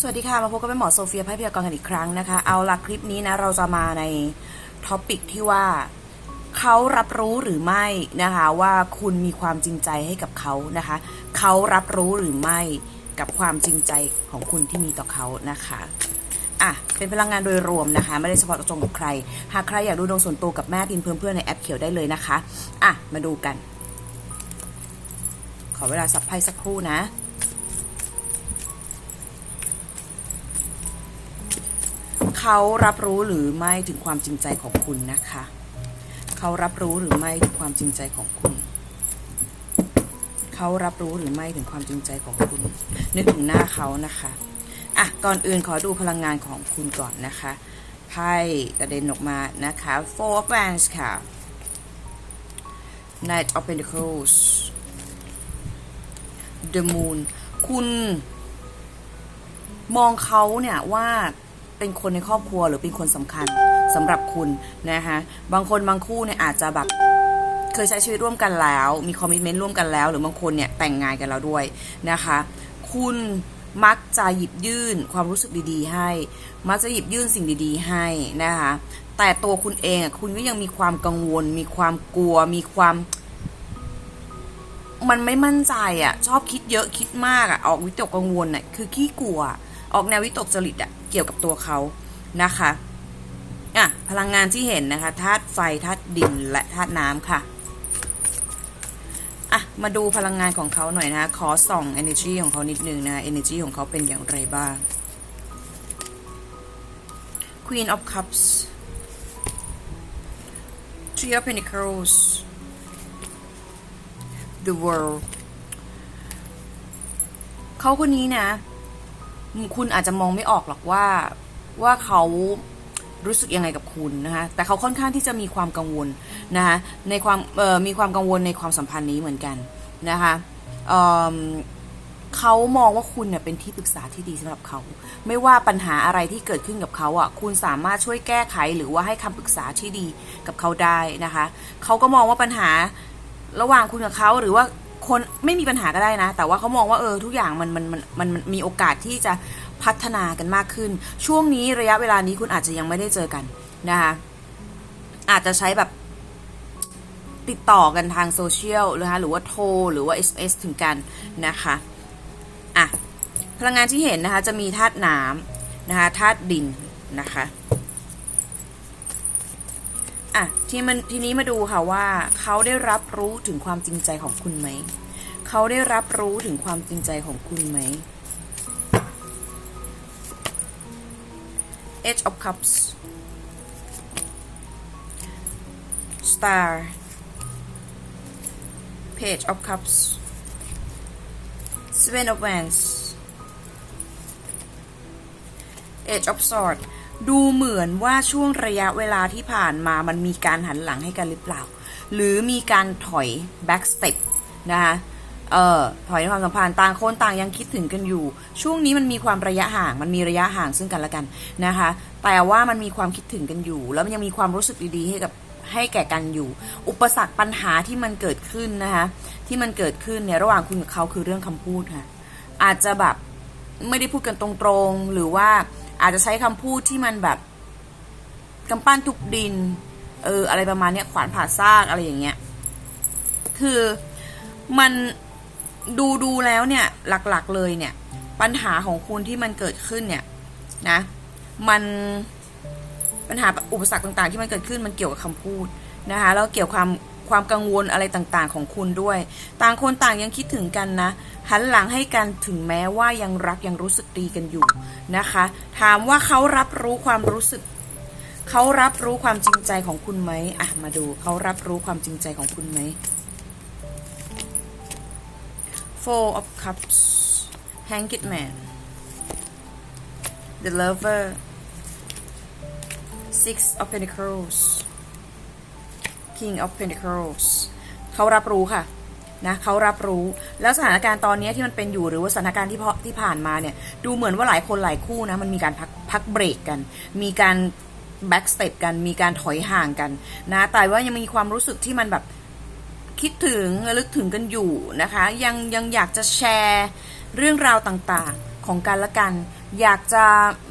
สวัสดีค่ะ มาพบกับแม่หมอโซเฟียไพ่พยากรณ์กันอีกครั้งนะคะ เอาละคลิปนี้นะ เราจะมาในท็อปิกที่ว่าเขารับรู้หรือไม่นะคะว่าคุณมีความจริงใจให้กับเขานะคะเขารับรู้หรือไม่กับความจริงใจของคุณที่มีต่อเขานะคะอะเป็นพลังงานโดยรวมนะคะ ไม่ได้เฉพาะเจงกับใคร หากใครอยากดูดวงส่วนตัวกับแม่พิมพ์เพื่อนๆในแอปเขียวได้เลยนะคะอะมาดูกัน ขอเวลาสับไพ่สักครู่นะ เขารับรู้หรือไม่ถึงความจริงใจของคุณนะคะ เขารับรู้หรือไม่ถึงความจริงใจของคุณ เขารับรู้หรือไม่ถึงความจริงใจของคุณ นึกถึงหน้าเขานะคะอะก่อนอื่นขอดูพลังงานของคุณก่อนนะคะไพ่กระเด็นออกมานะคะ four of wands ค่ะ knight of pentacles the moon คุณมองเขาเนี่ยว่า เป็นคนในครอบครัวหรือเป็นคนสำคัญสำหรับคุณนะคะบางคนบางคู่เนี่ยอาจจะแบบเคยใช้ชีวิตร่วมกันแล้ว มีคอมมิชเมนต์ร่วมกันแล้ว หรือบางคนเนี่ยแต่งงานกันแล้วด้วยนะคะ คุณมักจะหยิบยื่นความรู้สึกดีๆ ให้ มักจะหยิบยื่นสิ่งดีๆ ให้นะคะ แต่ตัวคุณเองอะคุณก็ยังมีความกังวล มีความกลัว มีความ มันไม่มั่นใจอะ ชอบคิดเยอะคิดมากอะ ออกวิตกกังวลอะ คือขี้กลัว ออกแนววิตกจริตอะเกี่ยวกับตัวเขานะคะอะพลังงานที่เห็นนะคะธาตุไฟธาตุดินและธาตุน้ำค่ะอะมาดูพลังงานของเขาหน่อยนะคะขอส่อง energy ของเขานิดนึงนะคะ energy ของเขาเป็นอย่างไรบ้าง Queen of Cups Three of Pentacles The World เขาคนนี้นะ คุณอาจจะมองไม่ออกหรอกว่าว่าเขารู้สึกยังไงกับคุณนะคะแต่เขาค่อนข้างที่จะมีความกังวลนะคะในความมีความกังวลในความสัมพันธ์นี้เหมือนกันนะคะเเขามองว่าคุณเนี่ยเป็นที่ปรึกษาที่ดีสำหรับเขา ไม่ว่าปัญหาอะไรที่เกิดขึ้นกับเขาอะคุณสามารถช่วยแก้ไขหรือว่าให้คำปรึกษาที่ดีกับเขาได้นะคะเขาก็มองว่าปัญหาระหว่างคุณกับเขาหรือว่า คนไม่มีปัญหาก็ได้นะ แต่ว่าเขามองว่าเออทุกอย่างมันมันมันมันมันมีโอกาสที่จะพัฒนากันมากขึ้น ช่วงนี้ระยะเวลานี้คุณอาจจะยังไม่ได้เจอกันนะคะอาจจะใช้แบบติดต่อกันทางโซเชียลนะคะหรือว่าโทร หรือว่า SMS ถึงกันนะคะอะพลังงานที่เห็นนะคะจะมีธาตุน้ำนะคะธาตุดินนะคะ อะทีมันทีนี้มาดูค่ะว่าเขาได้รับรู้ถึงความจริงใจของคุณไหม เขาได้รับรู้ถึงความจริงใจของคุณไหม Edge of Cups Star Page of Cups Seven of Wands Edge of Swords ดูเหมือนว่าช่วงระยะเวลาที่ผ่านมามันมีการหันหลังให้กันหรือเปล่า หรือมีการถอย back step นะคะเอ่อถอยในความสัมพันธ์ต่างคนต่างยังคิดถึงกันอยู่ ช่วงนี้มันมีความระยะห่าง มันมีระยะห่างซึ่งกันและกันนะคะ แต่ว่ามันมีความคิดถึงกันอยู่ แล้วมันยังมีความรู้สึกดีๆให้กับให้แก่กันอยู่ อุปสรรคปัญหาที่มันเกิดขึ้นนะคะที่มันเกิดขึ้นเนี่ยระหว่างคุณกับเขาคือเรื่องคำพูดค่ะอาจจะแบบไม่ได้พูดกันตรงๆ หรือว่า อาจจะใช้คำพูดที่มันแบบกำปั้นทุกดิน เออ อะไรประมาณเนี้ยขวานผ่าซากอะไรอย่างเงี้ย คือมันดูดูแล้วเนี่ยหลักๆเลยเนี่ย ปัญหาของคุณที่มันเกิดขึ้นเนี่ยนะ มันปัญหาอุปสรรคต่างๆ ที่มันเกิดขึ้นมันเกี่ยวกับคำพูดนะคะแล้วเกี่ยวความ ความกังวลอะไรต่างๆของคุณด้วย ต่างคนต่างยังคิดถึงกันนะ หันหลังให้กันถึงแม้ว่ายังรักยังรู้สึกดีกันอยู่นะคะ ถามว่าเขารับรู้ความรู้สึก เขารับรู้ความจริงใจของคุณไหมอะมาดูเขารับรู้ความจริงใจของคุณไหม Four of Cups Hanged Man The Lover Six of Pentacles King of Pentacles เขารับรู้ค่ะนะเขารับรู้แล้วสถานการณ์ตอนนี้ที่มันเป็นอยู่หรือว่าสถานการณ์ที่เพาะที่ผ่านมาเนี่ยดูเหมือนว่าหลายคนหลายคู่นะมันมีการพักพักเบรกกัน มีการแบ็กสเต p กันมีการถอยห่างกันนะแต่ว่ายังมีความรู้สึกที่มันแบบคิดถึงระลึกถึงกันอยู่นะคะ ยังยังอยากจะแชร์เรื่องราวต่างๆของกันและกัน อยากจะ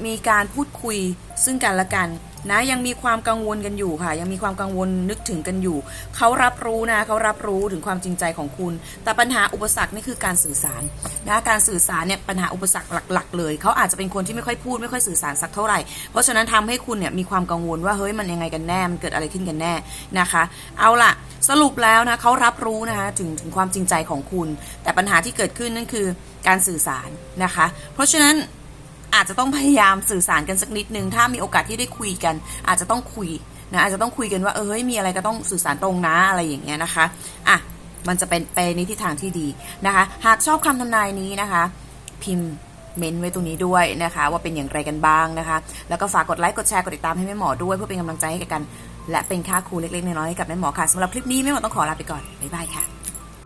มีการพูดคุยซึ่งกันและกัน นะยังมีความกังวลกันอยู่ค่ะ ยังมีความกังวลนึกถึงกันอยู่ เขารับรู้นะเขารับรู้ถึงความจริงใจของคุณ แต่ปัญหาอุปสรรคนี่คือการสื่อสารนะการสื่อสารเนี่ยปัญหาอุปสรรคหลัก ๆ เลย เขาอาจจะเป็นคนที่ไม่ค่อยพูดไม่ค่อยสื่อสารสักเท่าไหร่ เพราะฉะนั้นทำให้คุณเนี่ยมีความกังวลว่าเฮ้ยมันยังไงกันแน่มันเกิดอะไรขึ้นกันแน่นะคะ เอาล่ะสรุปแล้วนะเขารับรู้นะคะถึงถึงความจริงใจของคุณ แต่ปัญหาที่เกิดขึ้นนั่นคือการสื่อสารนะคะ เพราะฉะนั้น อาจจะต้องพยายามสื่อสารกันสักนิดนึง ถ้ามีโอกาสที่ได้คุยกัน อาจจะต้องคุยนะอาจจะต้องคุยกันว่าเออเฮ้ยมีอะไรก็ต้องสื่อสารตรงนะอะไรอย่างเงี้ยนะคะอะมันจะเป็นไปในทิศทางที่ดีนะคะ หากชอบคำทำนายนี้นะคะ พิมพ์เมนต์ไว้ตรงนี้ด้วยนะคะ ว่าเป็นอย่างไรกันบ้างนะคะ แล้วก็ฝากกดไลค์กดแชร์กดติดตามให้แม่หมอด้วยเพื่อเป็นกำลังใจให้กับกันและเป็นค่าครูเล็กๆน้อยๆให้กับแม่หมอค่ะสำหรับคลิปนี้แม่หมอต้องขอลาไปก่อนบ๊ายบายค่ะ